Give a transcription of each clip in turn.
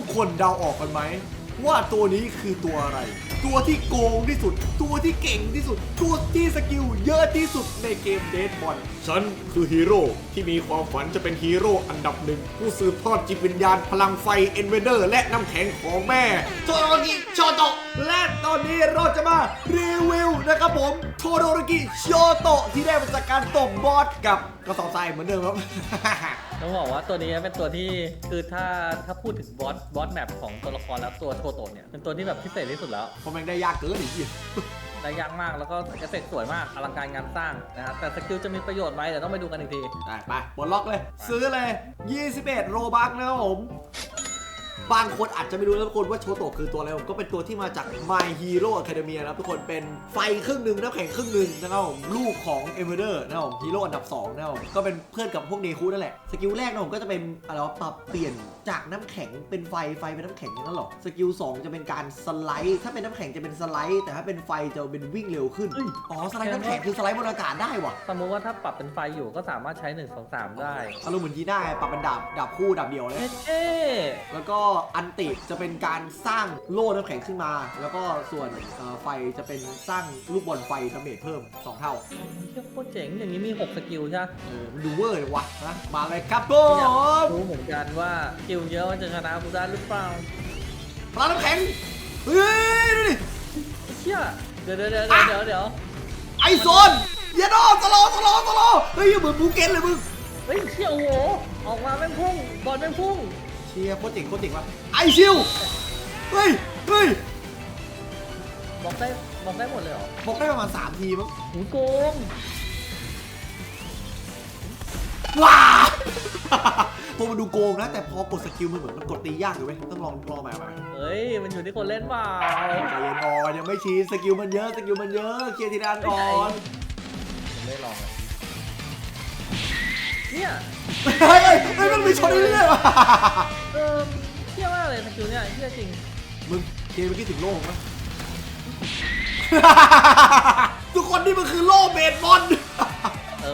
กคนเดาออกกันไหม ว่าตัวนี้คือตัวอะไร ตัวที่โกงที่สุด ตัวที่เก่งที่สุด ตัวที่สกิลเยอะที่สุดในเกมเดดบอลฉันคือฮีโร่ที่มีความฝันจะเป็นฮีโร่อันดับหนึ่ง ผู้สืบทอดจิตวิญญาณพลังไฟเอ็นเวเดอร์ และน้ำแข็งของแม่โทโรกิโชโตะและตอนนี้เราจะมารีวิ ครับผม โทโดโรกิโชโตะที่ได้มาจากการตบบอสกับกระสอบทรายเหมือนเดิมครับ ต้องบอกว่าตัวนี้เป็นตัวที่คือถ้าถ้าพูดถึงบอสบอสแมปของตัวละครแล้วตัวโชโตะเนี่ยเป็นตัวที่แบบพิเศษที่สุดแล้วเพราะมันได้ยากเกินอีกทีได้ยากมากแล้วก็เอฟเฟกต์สวยมากอลังการงานสร้างนะครับแต่สกิลจะมีประโยชน์ไหมเดี๋ยวต้องไปดูกันอีกที ได้ไปปลดล็อกเลย ซื้อเลย 21 โรบักนะครับผม บางคนอาจจะไม่รู้นะทุกคนว่าโชโตะคือตัวอะไรผมก็เป็นตัวที่มาจาก My Hero Academia นะครับทุกคนเป็นไฟครึ่งหนึ่งน้ำแข็งครึ่งหนึ่งนะครับผมลูกของ e m e r a l d นะครับผมฮีโร่อันดับ2นะครับผมก็เป็นเพื่อนกับพวกเนคุนั่นแหละ สกิลแรกนะผมก็จะเป็นอะไรวะปรับเปลี่ยนจากน้ำแข็งเป็นไฟไฟเป็นน้ำแข็งอย่างนั้นหรอสกิล2จะเป็นการสไลด์ถ้าเป็นน้ำแข็งจะเป็นสไลด์ แต่ถ้าเป็นไฟจะเป็นวิ่งเร็วขึ้นอ๋อสไลด์น้ำแข็งคือสไลด์บนอากาศได้ว่ะสมมติว่าถ้าปรับเป็นไฟอยู่ก็สามารถใช้1 2 3 ได้อารมณ์เหมือนยีน่าไงปรับเป็นดาบดาบคู่ดาบเดียวเลยเอ๊ะเอ๊ะแล้วก็อันติจะเป็นการสร้างโล่น้ำแข็งขึ้นมา แล้วก็ส่วนเอ่อไฟจะเป็นสร้างลูกบอลไฟดาเมจเพิ่ม 2 เท่าเชี่ยโคตรเจ๋งอย่างนี้มี 6 สกิลใช่ไหมเออมันดูเวอร์เลยวะนะมาเลยครับผอยากมรู้เหมือนกันว่าสกิลเยอะมันจะชนะกูได้หรือเปล่าพลังน้ำแข็งเฮ้ยดูดิเชี่ยเดี๋ยวเดี๋ยวเดี๋ยวเดี๋ยวเดี๋ยวไอโซนเยโดสโลว์สโลว์สโลว์เฮ้ยเหมือนบูเกนเลยมึงเฮ้ยเชี่ยโอ้โหออกมาแม่งพุ่งบอลแม่งพุ่ง เชียร์โคตรเจ๋งโคตรเจ๋งว่ะไอชิวเฮ้ยเฮ้ยบอกได้บอกได้หมดเลยเหรอบอกได้ประมาณ3ทีมั้งหูโกงว้าวพอมันดูโกงนะ แต่พอกดสกิลมันเหมือนมันกดตียากอยู่เว้ยต้องลองลองใหม่ใหม่ เฮ้ย มันอยู่ที่คนเล่นเปล่าใจเย็นก่อนยังไม่ชินสกิลมันเยอะสกิลมันเยอะเคลียร์ทีละอันก่อนผมไม่ลองเลยเนี่ยเฮ้ยเฮ้ยเฮ้ยมันมีชนเรื่อยๆว่ะ เออเที่ยมากเลยสกิลเนี่ยเที่ยจริงมึงเคเมื่อกี้ถึงโล่ของมั้ยทุกคนนี่มันคือโล่เบสบอล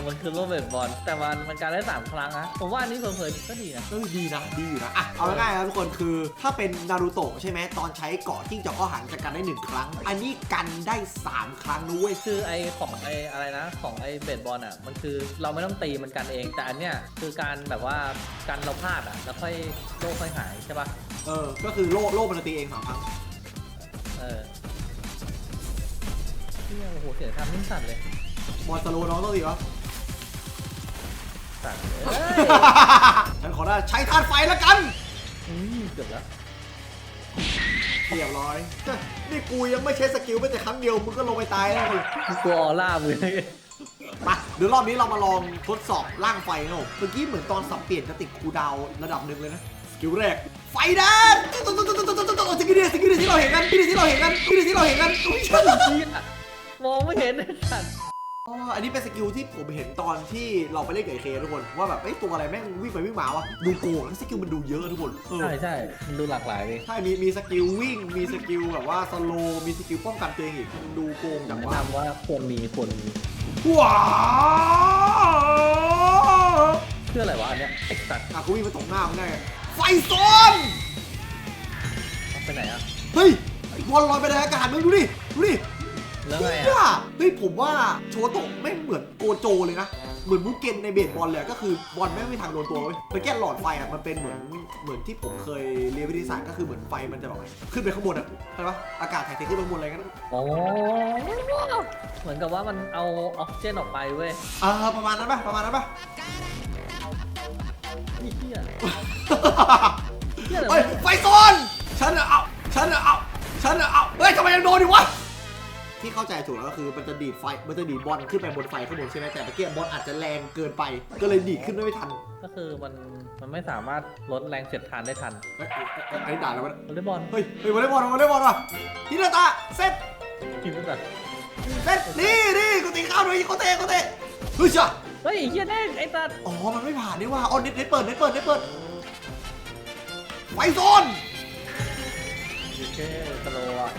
มันคือโรเบิร์ตบอลแต่มันมันการได้สามครั้งนะผมว่าอันนี้เผลอๆก็ดีนะเออดีนะดีอยู่นะอะเอาง่ายๆนะทุกคนคือถ้าเป็นนารูโตะใช่ไหมตอนใช้เกาะจิ้งจอกก็หันจะกันได้หนึ่งครั้ง อันนี้กันได้สามครั้งนุ้ยคือไอของไออะไรนะ ของไอเบสบอลอะมันคือเราไม่ต้องตีมันกันเอง แต่อันเนี้ยคือการแบบว่ากันเราพลาดอะแล้วค่อยโลค่อยหายใช่ปะเออก็คือโล่โล่มันจะตีเองสามครั้งเออเนี่ยโอ้โหเสียงทำนิ่งสั่นเลยบอลสโลว์น้องต้องดีวะ สั่นเลยเอ้ยฉันขอได้ใช้ธาตุไฟแล้วกัน อืมเกือบแล้วเรียบร้อย นี่กูยังไม่ใช้สกิลไม่แต่ครั้งเดียวมึงก็ลงไปตายแล้วดิกลัวออร่ามือมาเดี๋ยวรอบนี้เรามาลองทดสอบร่างไฟนะผมเมื่อกี้เหมือนตอนสับเปลี่ยนจะติดคูลดาวน์ระดับหนึ่งเลยนะ สกิลแรก ไฟแดงสกิลเดียวสกิลเดียวที่เราเห็นกันสกิลเดียวที่เราเห็นกันสกิลเดียวที่เราเห็นกันอุ๊ยเหี้ยมองไม่เห็นไอ้สัตว์ อ๋ออันนี้เป็นสกิลที่ผมเห็นตอนที่เราไปเล่นกับไอเคทุกคน ว่าแบบไอ้ยตัวอะไรแม่งวิ่งไปวิ่งมาวะดูโกงแล้วสกิลมันดูเยอะทุกคนเออใช่ใช่มันดูหลากหลายดิใช่มีมีสกิลวิ่งมีสกิลแบบว่าสโลว์มีสกิลป้องกันตัวเองอีกมันดูโกงจังแนะวะนำว่าควรมีควรมีว้าวเพื่ออะไรวะอันเนี้ยไอ้สัตว์อะกูวิ่งมาตรงหน้ามึงได้ไงไฟโซนเอาไปไหนอะเฮ้ยไอ้บอลลอยไปในอากาศมึงดูดิดูดิ แล้วไงเฮียอะเฮ้ยผมว่าโชโตะไม่งเหมือนโกโจเลยนะ เหมือนมุกเกนในเบสบอลเลยอะก็คือบอลไม่งไม่มีทางโดนตัวเว้ยแต่แค่หลอดไฟอะมันเป็นเหมือนเหมือนที่ผมเคยเรียนวิทยาศาสตร์ก็คือเหมือนไฟมันจะแบบขึ้นไปข้างบนอะใช่ปะอากาศถ่ายเทขึ้นไปข้างบนอะไรกันโอ้เหมือนกับว่ามันเอาออกซิเจนออกไปเว้ยอ่าประมาณนั้นปะประมาณนั้นปะไอ้เหี้ยเหี้ยอะไรเฮ้ยวะไฟโซนฉันอะเอาฉันอะเอาฉันอะเอาเฮ้ยทำไมยังโดนอยู่วะ ที่เข้าใจถูกแล้วก็คือมันจะดีดไฟมันจะดีดบอลขึ้นไปบนไฟข้างบนใช่ไหมแต่เมื่อกี้บอลอาจจะแรงเกินไป ก็เลยดีดขึ้นไม่ทันก็คือมันมันไม่สามารถลดแรงเสียดทานได้ทันเฮ้ยเอ้ยเอ้ยอันนี้ด่าแล้วมันวอลเลย์บอลเฮ้ยเฮ้ยวอลเลย์บอลวอลเลย์บอลว่ะฮินาตะเซตกินตั้งแต่เซตนี่นี่กูตีเข้าด้วยโคเตะโคเตะเฮ้ยจ้ะเฮ้ยไอ้เหี้ยแน่ไอ้สัตว์อ๋อมันไม่ผ่านนี่ว่าอ๋อเน็ตเน็ตเปิดเน็ตเปิดเน็ตเปิดไฟโซนโอเคสโลว์อะ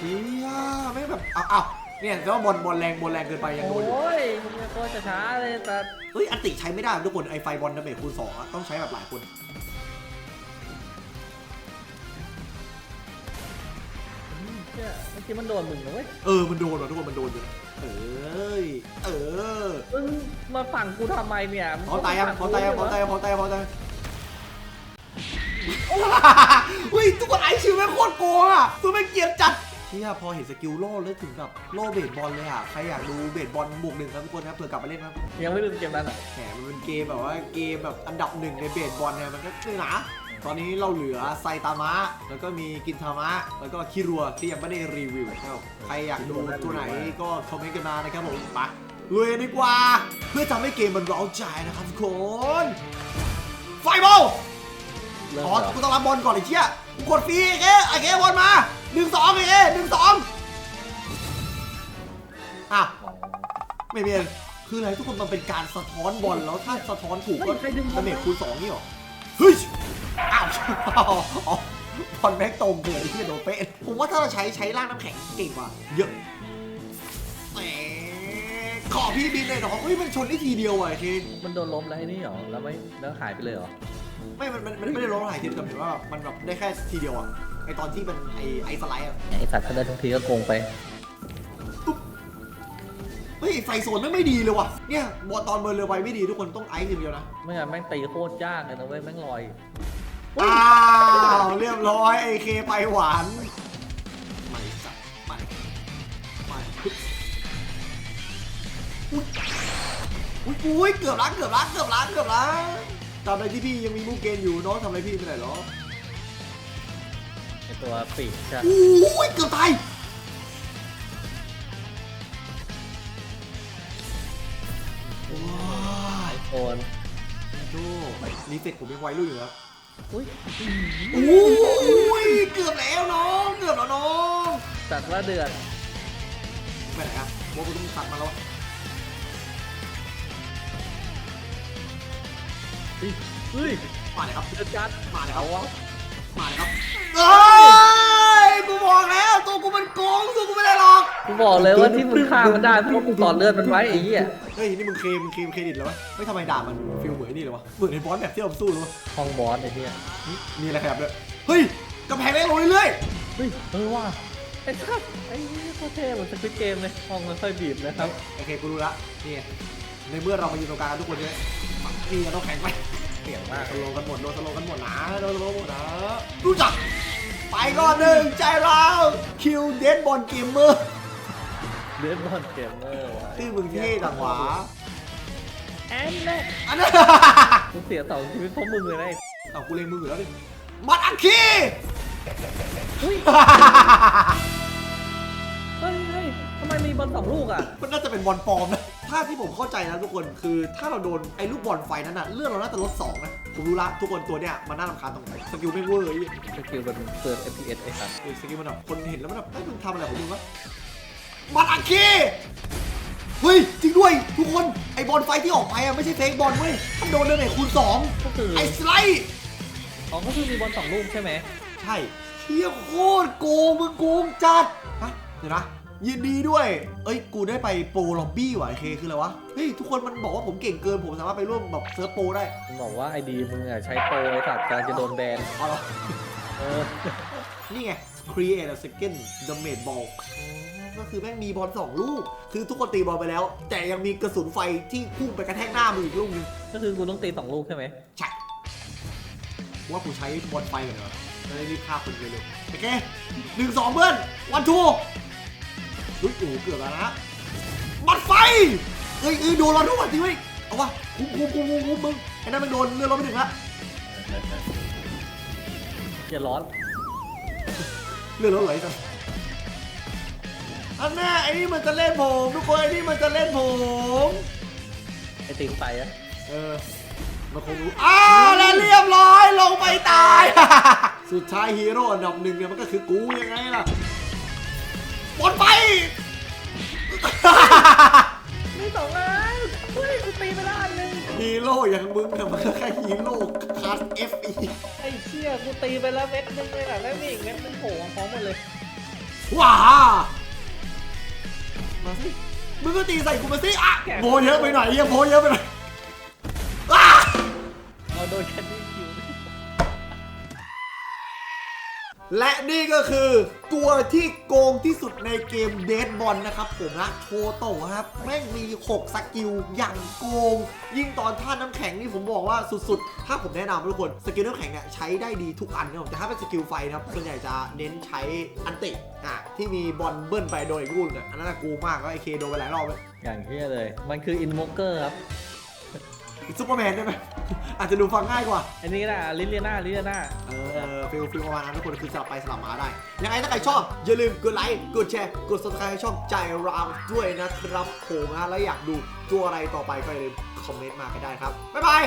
เฮียไม่แบบเอาเอาเนี่ยแล้วบอลบอลแรงบอลแรงเกินไปยังโดนอยู่โอ้ยเนี่ตัวช้าเลยแต่เฮ้ยอันติใช้ไม่ได้ทุกคนไอไฟบอลดาเมจคูณสองต้องใช้แบบหลายคนเมื่อกี้มันโดนมึงนะเว้ยเออมันโดนว่ะทุกคนมันโดนอยู่เอ้ยเออมึงาฝั่งกูทำไมเนี่ยมึงอตายยังขอตายยังขอตายยังพอตายยังพอตายยังเฮ้ยทุกคนไอชิวแม่โคตรโกงอะตัวแม่งเกลียดจัด เชี่ยพอเห็นสกิลโล่แล้วถึงแบบโล่เบสบอลเลยอะ ใครอยากดูเบสบอลบวกหนึ่งครับทุกคนนะเผื่อกลับมาเล่นนะยังไม่ลืมเกมนั้นอะแหมมันเป็นเกมแบบว่าเกมแบบอันดับหนึ่งในเบสบอลเนี่ยมันก็คือหนาตอนนี้เราเหลือไซตามะ แล้วก็มีกินทามะ แล้วก็คิรัวที่ยังไม่ได้รีวิวนะครับใครอยากดูตัวไหนก็คอมเมนต์กันมานะครับผมไปลุยกันดีกว่า เพื่อทำให้เกมมันเร้าใจนะครับทุกคน ไฟบอลเริ่มอ๋อแล้วกูต้องรับบอลก่อนไอ้เชี่ย กูกดฟรีไอ้เก้ไอ้เก้บอลมาหนึ่งสองไอ้เก้หนึ่งสองอะไม่เป็นคืออะไรทุกคนมันเป็นการสะท้อนบอลแล้วถ้าสะท้อนถูกก็ดาเมจคูณสองนี่หรอเฮ้ยอ้าวอ๋อบอลแม็กตรงเกินไอ้ที่โดนเป๊ะผมว่าถ้าเราใช้ใช้ร่างน้ำแข็งเก่งกว่าเยอะแหมขอพี่บินเลยเหรอเฮ้ยมันชนได้ทีเดียวอะไอ้เคมันโดนล้มแล้วไอ้นี่เหรอแล้วไม่แล้วหายไปเลยเหรอ ไม่ มันมันมันไม่ได้ร้องหลายทีแต่เห็นว่ามันแบบได้แค่ทีเดียวอะไอตอนที่มันไอไอสไลด์อะไอสัตว์ถ้าได้ทุกทีก็โกงไป เฮ้ยไฟโซนไม่งไม่ดีเลยว่ะเนี่ยบอลตอนเบอร์เรือไวไม่ดีทุกคนต้องไอซ์ทีเดียวนะไม่งั้นแม่งตีโคตรยากเลยนะเว้ยแม่งลอยอ้าวเรียบร้อยไอเคไปหวานไม่สับไม่ไม่อุ๊ยอุ๊ยอุ้ยเกือบล้างเกือบล้างเกือบล้างเกือบล้าง ตามใดที่พี่ยังมีมูเกนอยู่น้องทำอะไรพี่ไม่ได้หรอไอตัวปีกใช่อุ้ยเกือบตายว้ายโอนโจ้รีเฟกผมยังไวรุ่นอยู่แล้วอุ้ยอุ้ยเกือบแล้วน้อง เกือบแล้วน้องจัดว่าเดือดไปไหนอะโมกูต้องตัดมาแล้ว เฮ้ยเฮ้ยมาเลยครับเดือดจัดมาเลยครัเอาบวะมาเลยครับเอ้ยกูบอกแล้วตัวกูมันโกงตัวกูไม่ได้หรอกกูบอกเลยว่าที่มึงฆ่ามันได้เพราะว่ากูต่อเลือดมันไว้ไอ้เหี้ยเฮ้ยนี่มึงเคลมมึงเคลมเครดิตแล้ววะไม่ทำไมด่ามันฟิลเหมือนไอ้นี่เลยวะเหมือนในบอสแบบที่เราสู้เลยวะห้องบอสไอ้เหี้ยนี่มีอะไรแบบด้วยเฮ้ยกำแพงเล็กลงเรื่อยเฮ้ยเออว่ะไอ้สัตว์ไอ้เหี้ยโคตรเท่เหมือนสควิตเกมเลยห้องมันค่อยบีบนะครับๆโอเคกูรู้ละนี่ไงในเมื่อเรามาอยู่ตรงกลางทุกคนเนี่ย นี่เราต้องแข่งไปเสียงมากสโลกันหมดโดนสโลกันหมดนะโดนสโลหมดนะรู้จัก ไปก่อนหนึ่งใจเราคิวเดนบอลเกมเมอร์เลือดบอลเกมเมอร์ว่ะชื่อมึงเท่จังหวะแอนแน่อันนั้นกูเสียสองชีวิตเพราะมึงเลยนะไอ้เอากูเล็งมืออยู่แล้วดิมัดอังคีเฮ้ยเฮ้ยเฮ้ยทำไมมีบอลสองลูกอะ มันน่าจะเป็นบอลปลอมนะ ถ้าที่ผมเข้าใจนะทุกคนคือถ้าเราโดนไอ้ลูกบอลไฟนั้นน่ะเลือดเราน่าจะลดสองนะผมรู้ละทุกคนตัวเนี้ยมันน่ารำคาญตรงไหนสกิลไม่เวอร์ไอ้เหี้ยสกิลมันเปิด FPS ไอ้สัตว์เออสกิลมันแบบคนเห็นแล้วมันแบบเอ้ยมึงทำอะไรของมึงวะมัดอังคีเฮ้ยจริงด้วยทุกคนไอ้บอลไฟที่ออกไปอะไม่ใช่เฟกบอลเว้ยมันโดนเดาเมจคูณสองก็คือไอ้สไลด์ อ๋อก็คือมีบอลสองลูกใช่ไหมใช่เชี่ยโคตรโกงมึงโกงจัดฮะเดี๋ยวนะ ยินดีด้วย เอ้ย กูได้ไปโปรล็อบบี้ว่ะไอเคคืออะไรวะ เฮ้ย ทุกคนมันบอกว่าผมเก่งเกิน ผมสามารถไปร่วมแบบเซิร์ฟโปรได้มันบอกว่าไอดีมึงอะใช้โปรไอ้สัตว์กำลังจะโดนแบนเอาเหรอเออนี่ไง create a second damage ball อ๋อก็คือแม่งมีบอลสองลูก คือทุกคนตีบอลไปแล้ว แต่ยังมีกระสุนไฟที่พุ่งไปกระแทกหน้ามืออีกลูกนึงก็คือกูต้องตีสองลูกใช่ไหมใช่ว่ากูใช้บอลไฟก่อนเหรอจะได้รีบฆ่าคนเร็วๆโอเคหนึ่งสองเพื่อนวันทู เฮ้ยโอ้โหเกือบแล้วนะบัดไฟเฮ้ยเอ้ยโดนเราด้วยจริงไหมเอาวะคุ้มคุ้มคุ้มคุ้มคุ้มมึงไอ้นั่นมันโดนเรือเราไม่ถึงละอย่าร้อนเรือเราไหลจังอันแน่ไอ้นี่มันจะเล่นผมทุกคนไอ้นี่มันจะเล่นผมไอติงไปอะเออมันคงรู้อ้าวแล้วเรียบร้อยลงไปตาย สุดท้ายฮีโร่อันดับหนึ่งเนี่ยมันก็คือกูยังไงล่ะ บอลไป มีสองอันเฮ้ยกูตีไม่ได้เลยฮีโร่อย่างมึงเนี่ยมันก็แค่ฮีโร่คลาสเอฟอีไอ้เชี่ยกูตีไปแล้วเม็ดนึงเลยอะแล้วมีอีกเม็ดนึงโผล่มาพร้อมกันเลยว้ามาสิมึงก็ตีใส่กูมาสิอะโมเยอะไปหน่อยเหี้ยังโมเยอะไปหน่อย แคนดี้คิวและนี่ก็คือตัวที่โกงที่สุดในเกมเดดบอลนะครับผมนะโชโตะครับ แม่งมี 6 สกิลอย่างโกง ยิ่งตอนท่าน้ำแข็งนี่ผมบอกว่าสุดๆ ถ้าผมแนะนำทุกคน สกิลน้ำแข็งเนี่ยใช้ได้ดีทุกอันนะครับแต่ถ้าเป็นสกิลไฟนะครับส่วนใหญ่จะเน้นใช้อันติอะที่มีบอลเบิ้ลไปโดยอีกรุ่นอะอันนั้นนะกูมากก็ไอเคโดนไปหลายรอบเลยอย่างเที่ยเลย มันคืออินโมเกอร์ครับซุปเปอร์แมนได้ไหม อาจจะดูฟังง่ายกว่า อันนี้นะลิเลียนาลิเลียนาเออฟิลฟิลประมาณนั้นทุกคนคือสลับไปสลับมาได้ ยังไงถ้าใครชอบ อย่าลืมกดไลค์ กดแชร์ กด subscribe ให้ช่องใจรามด้วยนะครับผมนะ แล้วอยากดูตัวอะไรต่อไปก็อย่าลืมคอมเมนต์มากันได้ครับ บ๊ายบาย